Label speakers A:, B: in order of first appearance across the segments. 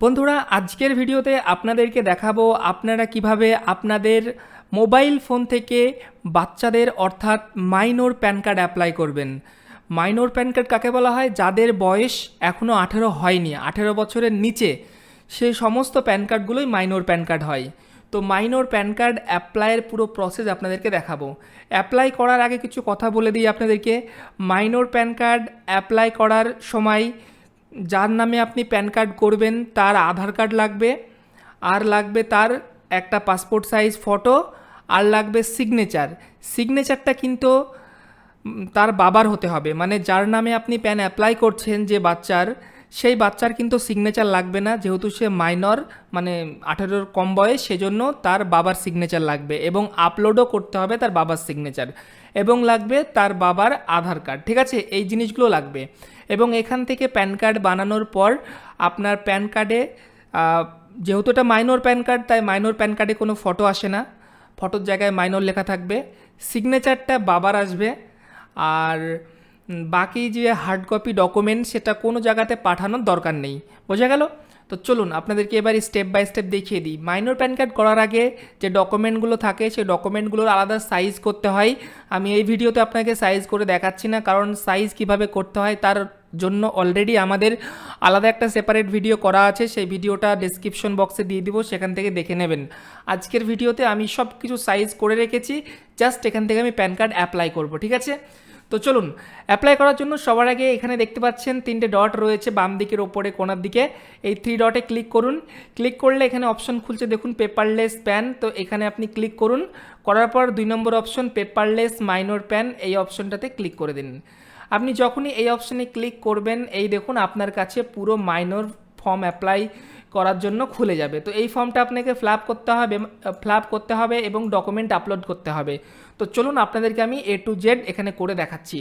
A: বন্ধুরা, আজকের ভিডিওতে আপনাদেরকে দেখাবো আপনারা কীভাবে আপনাদের মোবাইল ফোন থেকে বাচ্চাদের অর্থাৎ মাইনর প্যান কার্ড অ্যাপ্লাই করবেন। মাইনর প্যান কার্ড কাকে বলা হয়? যাদের বয়স এখনও আঠেরো হয়নি, আঠেরো বছরের নিচে সেই সমস্ত প্যান কার্ডগুলোই মাইনর প্যান কার্ড হয়। তো মাইনর প্যান কার্ড অ্যাপ্লাইয়ের পুরো প্রসেস আপনাদেরকে দেখাবো। অ্যাপ্লাই করার আগে কিছু কথা বলে দিই আপনাদেরকে। মাইনর প্যান কার্ড অ্যাপ্লাই করার সময় যার নামে আপনি প্যান কার্ড করবেন, তার আধার কার্ড লাগবে, আর লাগবে তার একটা পাসপোর্ট সাইজ ফটো, আর লাগবে সিগনেচার। সিগনেচারটা কিন্তু তার বাবার হতে হবে। মানে যার নামে আপনি প্যান অ্যাপ্লাই করছেন যে বাচ্চার, সেই বাচ্চার কিন্তু সিগনেচার লাগবে না, যেহেতু সে মাইনর মানে আঠেরোর কম বয়স, সেজন্য তার বাবার সিগনেচার লাগবে এবং আপলোডও করতে হবে তার বাবার সিগনেচার। এবং লাগবে তার বাবার আধার কার্ড। ঠিক আছে? এই জিনিসগুলো লাগবে। এবং এখান থেকে প্যান কার্ড বানানোর পর আপনার প্যান কার্ডে যেহেতু এটা মাইনর প্যান কার্ড, তাই মাইনর প্যান কার্ডে কোনো ফটো আসে না। ফটোর জায়গায় মাইনর লেখা থাকবে। সিগনেচারটা বাবার আসবে। আর বাকি যে হার্ড কপি ডকুমেন্ট, সেটা কোনো জায়গাতে পাঠানোর দরকার নেই। বোঝা গেল? তো চলুন, আপনাদেরকে এবার স্টেপ বাই স্টেপ দেখিয়ে দিই। মাইনর প্যান কার্ড করার আগে যে ডকুমেন্টগুলো থাকে, সেই ডকুমেন্টগুলোর আলাদা সাইজ করতে হয়। আমি এই ভিডিওতে আপনাকে সাইজ করে দেখাচ্ছি না, কারণ সাইজ কীভাবে করতে হয়, তার জন্য অলরেডি আমাদের আলাদা একটা সেপারেট ভিডিও করা আছে, সেই ভিডিওটা ডেসক্রিপশন বক্সে দিয়ে দিব, সেখান থেকে দেখে নেবেন। আজকের ভিডিওতে আমি সব কিছু সাইজ করে রেখেছি জাস্ট এখান থেকে আমি প্যান কার্ড অ্যাপ্লাই করব, ঠিক আছে? তো চলুন অ্যাপ্লাই করার জন্য সবার আগে এখানে দেখতে পাচ্ছেন তিনটে ডট রয়েছে, বাম দিকের ওপরে কোনার দিকে। এই থ্রি ডটে ক্লিক করুন। ক্লিক করলে এখানে অপশন খুলছে, দেখুন পেপারলেস প্যান তো এখানে আপনি ক্লিক করুন। করার পর দুই নম্বর অপশন পেপারলেস মাইনর প্যান এই অপশনটাতে ক্লিক করে দিন। আপনি যখনই এই অপশনে ক্লিক করবেন, এই দেখুন আপনার কাছে পুরো মাইনর ফর্ম অ্যাপ্লাই করার জন্য খুলে যাবে। তো এই ফর্মটা আপনাকে ফ্ল্যাপ করতে হবে ফ্ল্যাপ করতে হবে এবং ডকুমেন্ট আপলোড করতে হবে। তো চলুন আপনাদেরকে আমি এ টু জেড এখানে করে দেখাচ্ছি।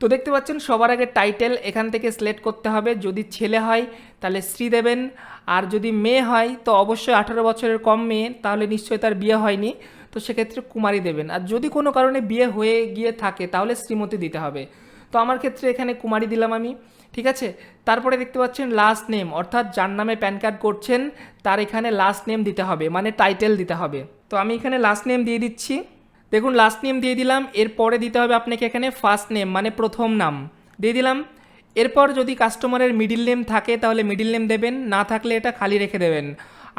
A: তো দেখতে পাচ্ছেন, সবার আগে টাইটেল এখান থেকে সিলেক্ট করতে হবে। যদি ছেলে হয়, তাহলে শ্রী দেবেন। আর যদি মেয়ে হয়, তো অবশ্যই আঠারো বছরের কম মেয়ে, তাহলে নিশ্চয়ই তার বিয়ে হয়নি। তো সেক্ষেত্রে কুমারী দেবেন। আর যদি কোনো কারণে বিয়ে হয়ে গিয়ে থাকে, তাহলে শ্রীমতী দিতে হবে। তো আমার ক্ষেত্রে এখানে কুমারী দিলাম আমি, ঠিক আছে? তারপরে দেখতে পাচ্ছেন লাস্ট নেম অর্থাৎ যার নামে প্যান কার্ড করছেন, তার এখানে লাস্ট নেম দিতে হবে মানে টাইটেল দিতে হবে। তো আমি এখানে লাস্ট নেম দিয়ে দিচ্ছি। দেখুন লাস্ট নেম দিয়ে দিলাম, এরপরে দিতে হবে আপনাকে এখানে ফার্স্ট নেম মানে প্রথম নাম। দিয়ে দিলাম। এরপর যদি কাস্টমারের মিডিল নেম থাকে, তাহলে মিডিল নেম দেবেন, না থাকলে এটা খালি রেখে দেবেন।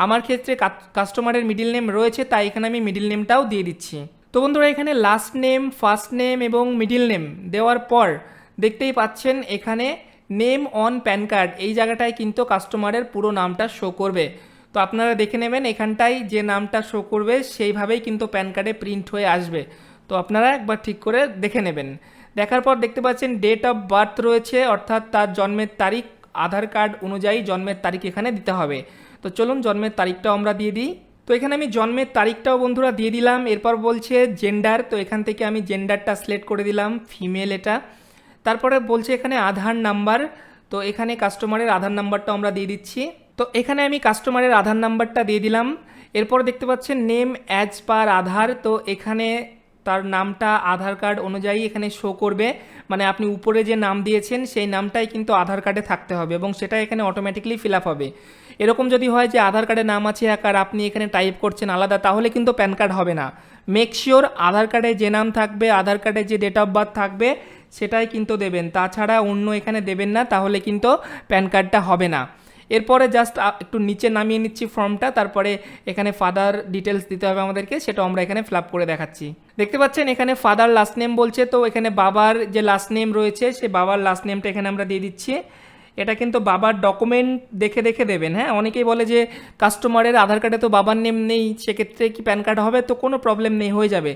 A: আমার ক্ষেত্রে কাস্টমারের মিডিল নেম রয়েছে, তাই এখানে আমি মিডিল নেমটাও দিয়ে দিচ্ছি। তো বন্ধুরা, এখানে লাস্ট নেম ফার্স্ট নেম এবং মিডিল নেম দেওয়ার পর দেখতেই পাচ্ছেন এখানে নেম অন প্যান কার্ড এই জায়গাটায় কিন্তু কাস্টমারের পুরো নামটা শো করবে। তো আপনারা দেখে নেবেন এখানটায় যে নামটা শো করবে, সেইভাবেই কিন্তু প্যান কার্ডে প্রিন্ট হয়ে আসবে। তো আপনারা একবার ঠিক করে দেখে নেবেন। দেখার পর দেখতে পাচ্ছেন ডেট অফ বার্থ রয়েছে, অর্থাৎ তার জন্মের তারিখ, আধার কার্ড অনুযায়ী জন্মের তারিখ এখানে দিতে হবে। তো চলুন, জন্মের তারিখটাও আমরা দিয়ে দিই। তো এখানে আমি জন্মের তারিখটাও বন্ধুরা দিয়ে দিলাম। এরপর বলছে জেন্ডার তো এখান থেকে আমি জেন্ডারটা সিলেক্ট করে দিলাম ফিমেল এটা। তারপরে বলছে এখানে আধার নাম্বার, তো এখানে কাস্টমারের আধার নাম্বারটা আমরা দিয়ে দিচ্ছি। তো এখানে আমি কাস্টমারের আধার নাম্বারটা দিয়ে দিলাম। এরপর দেখতে পাচ্ছেন নেম অ্যাজ পার আধার, তো এখানে তার নামটা আধার কার্ড অনুযায়ী এখানে শো করবে। মানে আপনি উপরে যে নাম দিয়েছেন, সেই নামটাই কিন্তু আধার কার্ডে থাকতে হবে এবং সেটা এখানে অটোমেটিকলি ফিল আপ হবে। এরকম যদি হয় যে আধার কার্ডে নাম আছে, এক আর আপনি এখানে টাইপ করছেন আলাদা, তাহলে কিন্তু প্যান কার্ড হবে না। মেক শিওর আধার কার্ডে যে নাম থাকবে, আধার কার্ডে যে ডেট অফ বার্থ থাকবে, সেটাই কিন্তু দেবেন। তাছাড়া অন্য এখানে দেবেন না, তাহলে কিন্তু প্যান কার্ডটা হবে না। এরপরে জাস্ট একটু নিচে নামিয়ে নিচ্ছি ফর্মটা, তারপরে এখানে ফাদার ডিটেলস দিতে হবে আমাদেরকে সেটা আমরা এখানে ফ্লাপ করে দেখাচ্ছি। দেখতে পাচ্ছেন, এখানে ফাদার লাস্ট নেম বলছে, তো এখানে বাবার যে লাস্ট নেম রয়েছে সেই বাবার লাস্ট নেমটা এখানে আমরা দিয়ে দিচ্ছি। এটা কিন্তু বাবার ডকুমেন্ট দেখে দেখে দেবেন হ্যাঁ? অনেকেই বলে যে কাস্টমারের আধার কার্ডে তো বাবার নেম নেই, সেক্ষেত্রে কি প্যান কার্ড হবে? তো কোনো প্রবলেম নেই, হয়ে যাবে।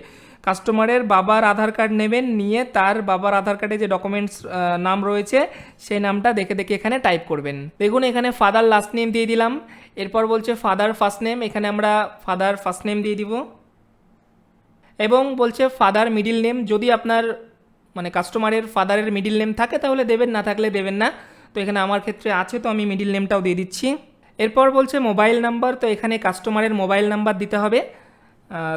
A: কাস্টমারের বাবার আধার কার্ড নেবেন, নিয়ে তার বাবার আধার কার্ডে যে ডকুমেন্টস নাম রয়েছে, সেই নামটা দেখে দেখে এখানে টাইপ করবেন। দেখুন, এখানে ফাদার লাস্ট নেম দিয়ে দিলাম। এরপর বলছে ফাদার ফার্স্ট নেম এখানে আমরা ফাদার ফার্স্ট নেম দিয়ে দিব। এবং বলছে ফাদার মিডিল নেম যদি আপনার মানে কাস্টমারের ফাদারের মিডিল নেম থাকে, তাহলে দেবেন, না থাকলে দেবেন না। তো এখানে আমার ক্ষেত্রে আছে, তো আমি মিডিল নেমটাও দিয়ে দিচ্ছি। এরপর বলছে মোবাইল নাম্বার তো এখানে কাস্টমারের মোবাইল নাম্বার দিতে হবে।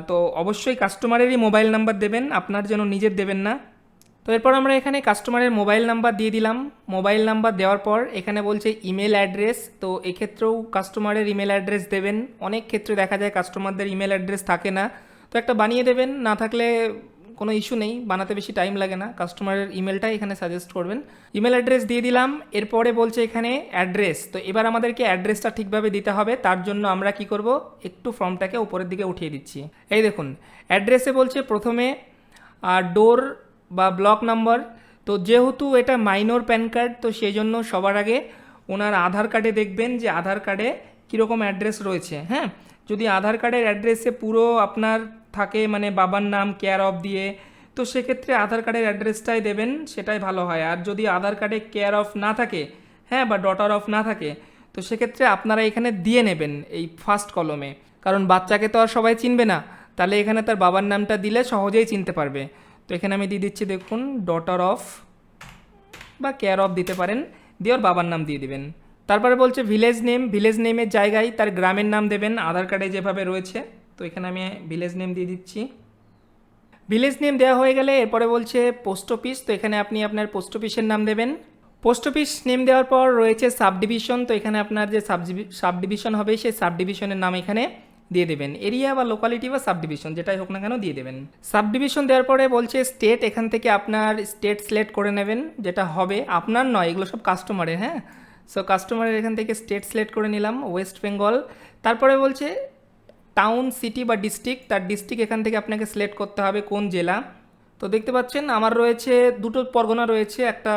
A: তো অবশ্যই কাস্টমারেরই মোবাইল নাম্বার দেবেন, আপনার যেন নিজের দেবেন না। তো এরপর আমরা এখানে কাস্টমারের মোবাইল নাম্বার দিয়ে দিলাম। মোবাইল নাম্বার দেওয়ার পর এখানে বলছে ইমেল অ্যাড্রেস তো এক্ষেত্রেও কাস্টমারের ইমেল অ্যাড্রেস দেবেন। অনেক ক্ষেত্রে দেখা যায় কাস্টমারদের ইমেল অ্যাড্রেস থাকে না। তো একটা বানিয়ে দেবেন, না থাকলে কোনো ইস্যু নেই, বানাতে বেশি টাইম লাগে না। কাস্টমারের ইমেলটাই এখানে সাজেস্ট করবেন। ইমেল অ্যাড্রেস দিয়ে দিলাম, এরপরে বলছে এখানে অ্যাড্রেস তো এবার আমাদেরকে অ্যাড্রেসটা ঠিকভাবে দিতে হবে, তার জন্য আমরা কি করব, একটু ফর্মটাকে উপরের দিকে উঠিয়ে দিচ্ছি। এই দেখুন অ্যাড্রেসে বলছে প্রথমে ডোর বা ব্লক নাম্বার তো যেহেতু এটা মাইনর প্যান কার্ড তো সেই জন্য সবার আগে ওনার আধার কার্ডে দেখবেন যে আধার কার্ডে কীরকম অ্যাড্রেস রয়েছে। হ্যাঁ যদি আধার কার্ডের অ্যাড্রেসে পুরো আপনার থাকে মানে বাবার নাম কেয়ার অফ দিয়ে। তো সেক্ষেত্রে আধার কার্ডের অ্যাড্রেসটাই দেবেন, সেটাই ভালো হয়। আর যদি আধার কার্ডে কেয়ার অফ না থাকে হ্যাঁ বা ডটার অফ না থাকে, তো সেক্ষেত্রে আপনারা এখানে দিয়ে নেবেন এই ফার্স্ট কলমে কারণ বাচ্চাকে তো আর সবাই চিনবে না। তাহলে এখানে তার বাবার নামটা দিলে সহজেই চিনতে পারবে। তো এখানে আমি দিয়ে দিচ্ছি দেখুন ডটার অফ বা কেয়ার অফ দিতে পারেন, দিয়ে ওর বাবার নাম দিয়ে দিবেন। তারপরে বলছে ভিলেজ নেম ভিলেজ নেমের জায়গায় তার গ্রামের নাম দেবেন, আধার কার্ডে যেভাবে রয়েছে। তো এখানে আমি ভিলেজ নেম দিয়ে দিচ্ছি। ভিলেজ নেম দেওয়া হয়ে গেলে এরপরে বলছে পোস্ট অফিস তো এখানে আপনি আপনার পোস্ট অফিসের নাম দেবেন। পোস্ট অফিস নেম দেওয়ার পর রয়েছে সাব ডিভিশন তো এখানে আপনার যে সাব ডিভিশন হবে সেই সাব ডিভিশনের নাম এখানে দিয়ে দেবেন। এরিয়া বা লোকালিটি বা সাব ডিভিশন যেটাই হোক না কেন দিয়ে দেবেন। সাব ডিভিশন দেওয়ার পরে বলছে স্টেট এখান থেকে আপনার স্টেট সিলেক্ট করে নেবেন, যেটা হবে আপনার নয়, এগুলো সব কাস্টমারের হ্যাঁ? সো কাস্টমারের এখান থেকে স্টেট সিলেক্ট করে নিলাম ওয়েস্ট বেঙ্গল তারপরে বলছে টাউন সিটি বা ডিস্ট্রিক্ট তার ডিস্ট্রিক্ট এখান থেকে আপনাকে সিলেক্ট করতে হবে কোন জেলা। তো দেখতে পাচ্ছেন, আমার রয়েছে দুটো পরগনা রয়েছে, একটা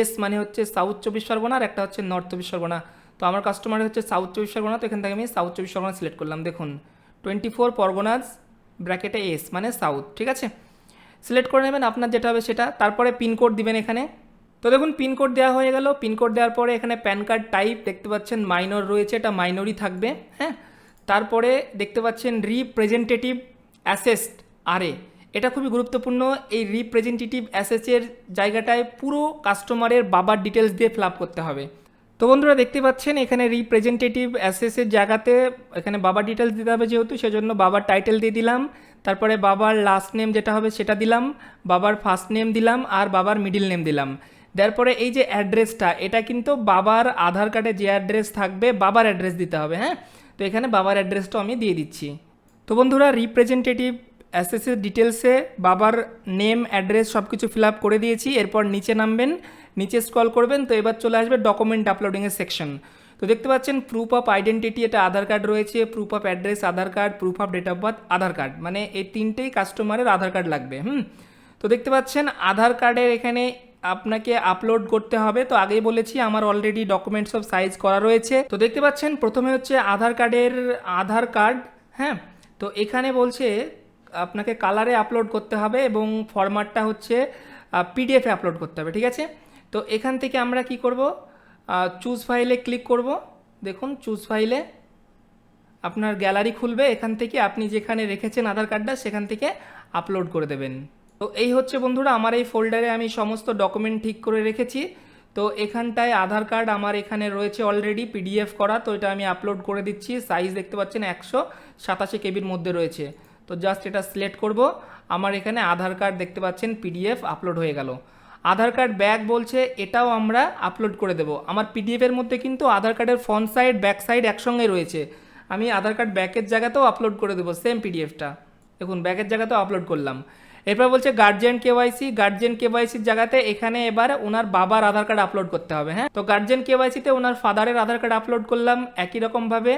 A: এস মানে হচ্ছে সাউথ চব্বিশ পরগনা আর একটা হচ্ছে নর্থ চব্বিশ পরগনা। তো আমার কাস্টমার হচ্ছে সাউথ চব্বিশ পরগনা, তো এখান থেকে আমি সাউথ চব্বিশ পরগনা সিলেক্ট করলাম। দেখুন টোয়েন্টি ফোর পরগনাজ ব্র্যাকেটে এস মানে সাউথ ঠিক আছে? সিলেক্ট করে নেবেন, আপনার যেটা হবে সেটা। তারপরে পিনকোড দিবেন এখানে। তো দেখুন পিনকোড দেওয়া হয়ে গেল। পিনকোড দেওয়ার পরে এখানে প্যান কার্ড টাইপ দেখতে পাচ্ছেন মাইনর রয়েছে, এটা মাইনরই থাকবে হ্যাঁ? তারপরে দেখতে পাচ্ছেন রিপ্রেজেন্টেটিভ অ্যাসেস্ট আরে এটা খুবই গুরুত্বপূর্ণ, এই রিপ্রেজেন্টেটিভ অ্যাসেসের জায়গাটায় পুরো কাস্টমারের বাবার ডিটেলস দিয়ে ফিল করতে হবে। তো বন্ধুরা, দেখতে পাচ্ছেন এখানে রিপ্রেজেন্টেটিভ অ্যাসেসের জায়গাতে এখানে বাবার ডিটেলস দিতে হবে যেহেতু, সেজন্য বাবার টাইটেল দিয়ে দিলাম। তারপরে বাবার লাস্ট নেম যেটা হবে সেটা দিলাম, বাবার ফার্স্ট নেম দিলাম, আর বাবার মিডিল নেম দিলাম। দেওয়ার পরে এই যে অ্যাড্রেসটা এটা কিন্তু বাবার আধার কার্ডে যে অ্যাড্রেস থাকবে, বাবার অ্যাড্রেস দিতে হবে হ্যাঁ? তো এখানে বাবার অ্যাড্রেসটাও আমি দিয়ে দিচ্ছি। তো বন্ধুরা রিপ্রেজেন্টেটিভ অ্যাসেসের ডিটেলসে বাবার নেম অ্যাড্রেস সব কিছু ফিল আপ করে দিয়েছি। এরপর নিচে নামবেন, নিচে স্ক্রল করবেন, তো এবার চলে আসবে ডকুমেন্ট আপলোডিংয়ের সেকশন তো দেখতে পাচ্ছেন প্রুফ অফ আইডেন্টিটি এটা আধার কার্ড রয়েছে proof of address Aadhaar card proof of date of birth Aadhaar card মানে এই তিনটেই কাস্টমারের আধার কার্ড লাগবে, হুম? তো দেখতে পাচ্ছেন, আধার কার্ডের এখানে আপনাকে আপলোড করতে হবে। তো আগেই বলেছি, আমার অলরেডি ডকুমেন্টস সব সাইজ করা রয়েছে। তো দেখতে পাচ্ছেন, প্রথমে হচ্ছে আধার কার্ডের আধার কার্ড হ্যাঁ? তো এখানে বলছে, আপনাকে কালারে আপলোড করতে হবে এবং ফরম্যাটটা হচ্ছে পিডিএফে আপলোড করতে হবে, ঠিক আছে? তো এখান থেকে আমরা কি করব? চুজ ফাইলে ক্লিক করব। দেখুন চুজ ফাইলে আপনার গ্যালারি খুলবে। এখান থেকে আপনি যেখানে রেখেছেন আধার কার্ডটা, সেখান থেকে আপলোড করে দেবেন। তো এই হচ্ছে বন্ধুরা, আমার এই ফোল্ডারে আমি সমস্ত ডকুমেন্ট ঠিক করে রেখেছি। তো এখানটায় আধার কার্ড আমার এখানে রয়েছে অলরেডি পিডিএফ করা। তো এটা আমি আপলোড করে দিচ্ছি। সাইজ দেখতে পাচ্ছেন একশো সাতাশি কেবির মধ্যে রয়েছে। তো জাস্ট এটা সিলেক্ট করব। আমার এখানে আধার কার্ড দেখতে পাচ্ছেন পিডিএফ আপলোড হয়ে গেল। আধার কার্ড ব্যাক বলছে, এটাও আমরা আপলোড করে দেব। আমার পিডিএফের মধ্যে কিন্তু আধার কার্ডের ফ্রন্ট সাইড ব্যাক সাইড একসঙ্গে রয়েছে। আমি আধার কার্ড ব্যাকের জায়গাতেও আপলোড করে দেবো সেম পিডিএফটা দেখুন ব্যাকের জায়গাতেও আপলোড করলাম। এরপর বলছে গার্জিয়ান কেওয়াইসি গার্জিয়ান কেওয়াইসির জায়গাতে এখানে এবার ওনার বাবার আধার কার্ড আপলোড করতে হবে হ্যাঁ? তো গার্জিয়ান কেওয়াইসিতে ওনার ফাদারের আধার কার্ড আপলোড করলাম, একই রকমভাবে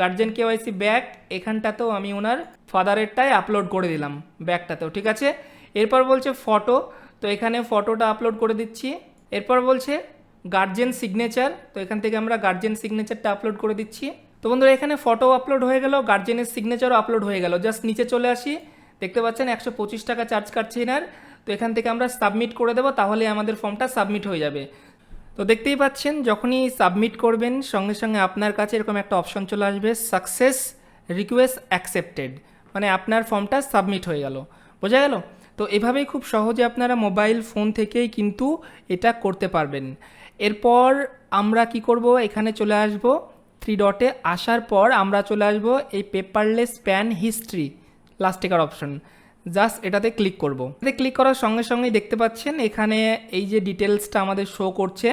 A: গার্জিয়ান কেওয়াইসি ব্যাক এখানটাতেও আমি ওনার ফাদারেরটাই আপলোড করে দিলাম ব্যাকটাতেও ঠিক আছে? এরপর বলছে ফটো তো এখানে ফটোটা আপলোড করে দিচ্ছি। এরপর বলছে গার্জেন সিগনেচার তো এখান থেকে আমরা গার্জেন সিগনেচারটা আপলোড করে দিচ্ছি। তো বন্ধুরা, এখানে ফটো আপলোড হয়ে গেল গার্জেনের সিগনেচারও আপলোড হয়ে গেল। জাস্ট নিচে চলে আসি। দেখতে পাচ্ছেন, একশো পঁচিশ টাকা চার্জ কাটছে এনার। তো এখান থেকে আমরা সাবমিট করে দেবো, তাহলে আমাদের ফর্মটা সাবমিট হয়ে যাবে। তো দেখতেই পাচ্ছেন, যখনই সাবমিট করবেন, সঙ্গে সঙ্গে আপনার কাছে এরকম একটা অপশন চলে আসবে সাকসেস রিকোয়েস্ট অ্যাকসেপ্টেড মানে আপনার ফর্মটা সাবমিট হয়ে গেল। বোঝা গেল? তো এভাবেই খুব সহজে আপনারা মোবাইল ফোন থেকেই কিন্তু এটা করতে পারবেন। এরপর আমরা কি করব? এখানে চলে আসব থ্রি ডটে আসার পর আমরা চলে আসব এই paperless PAN history last taker option just এটাতে ক্লিক করব। এটাতে ক্লিক করার সঙ্গে সঙ্গেই দেখতে পাচ্ছেন, এখানে এই যে ডিটেলসটা আমাদের শো করছে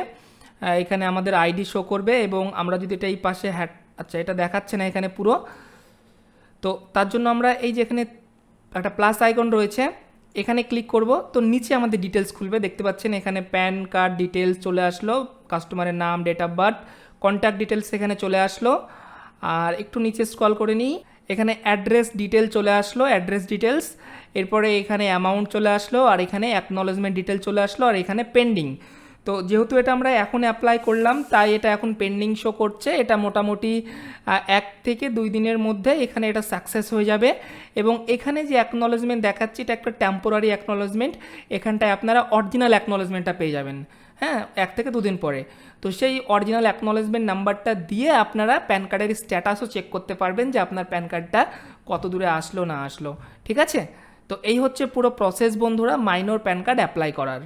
A: এখানে আমাদের আইডি শো করবে এবং আমরা যদি এটা এই পাশে হ্যাট আচ্ছা এটা দেখাচ্ছে না এখানে পুরো। তো তার জন্য আমরা এই যে এখানে একটা প্লাস আইকন রয়েছে, এখানে ক্লিক করব। তো নিচে আমাদের ডিটেলস খুলবে, দেখতে পাচ্ছেন এখানে প্যান কার্ড ডিটেলস চলে আসলো কাস্টমারের নাম date of birth contact details এখানে চলে আসলো। আর একটু নিচে স্ক্রল করে নিই। এখানে অ্যাড্রেস ডিটেল চলে আসলো অ্যাড্রেস ডিটেলস এরপরে এখানে অ্যামাউন্ট চলে আসলো, আর এখানে অ্যাকনলেজমেন্ট ডিটেল চলে আসলো, আর এখানে পেন্ডিং তো যেহেতু এটা আমরা এখন অ্যাপ্লাই করলাম, তাই এটা এখন পেন্ডিং শো করছে। এটা মোটামুটি এক থেকে দুই দিনের মধ্যে এখানে এটা সাকসেস হয়ে যাবে। এবং এখানে যে অ্যাকনলেজমেন্ট দেখাচ্ছি, এটা একটা টেম্পোরারি অ্যাকনলেজমেন্ট এখানটায় আপনারা অরিজিনাল অ্যাকনলেজমেন্টটা পেয়ে যাবেন। হ্যাঁ এক থেকে দুদিন পরে। তো সেই অরিজিনাল অ্যাকনোলেজমেন্ট নাম্বারটা দিয়ে আপনারা প্যান কার্ডের স্ট্যাটাসও চেক করতে পারবেন যে আপনার প্যান কার্ডটা কত দূরে আসলো, না আসলো। ঠিক আছে? তো এই হচ্ছে পুরো প্রসেস বন্ধুরা মাইনর প্যান কার্ড অ্যাপ্লাই করার।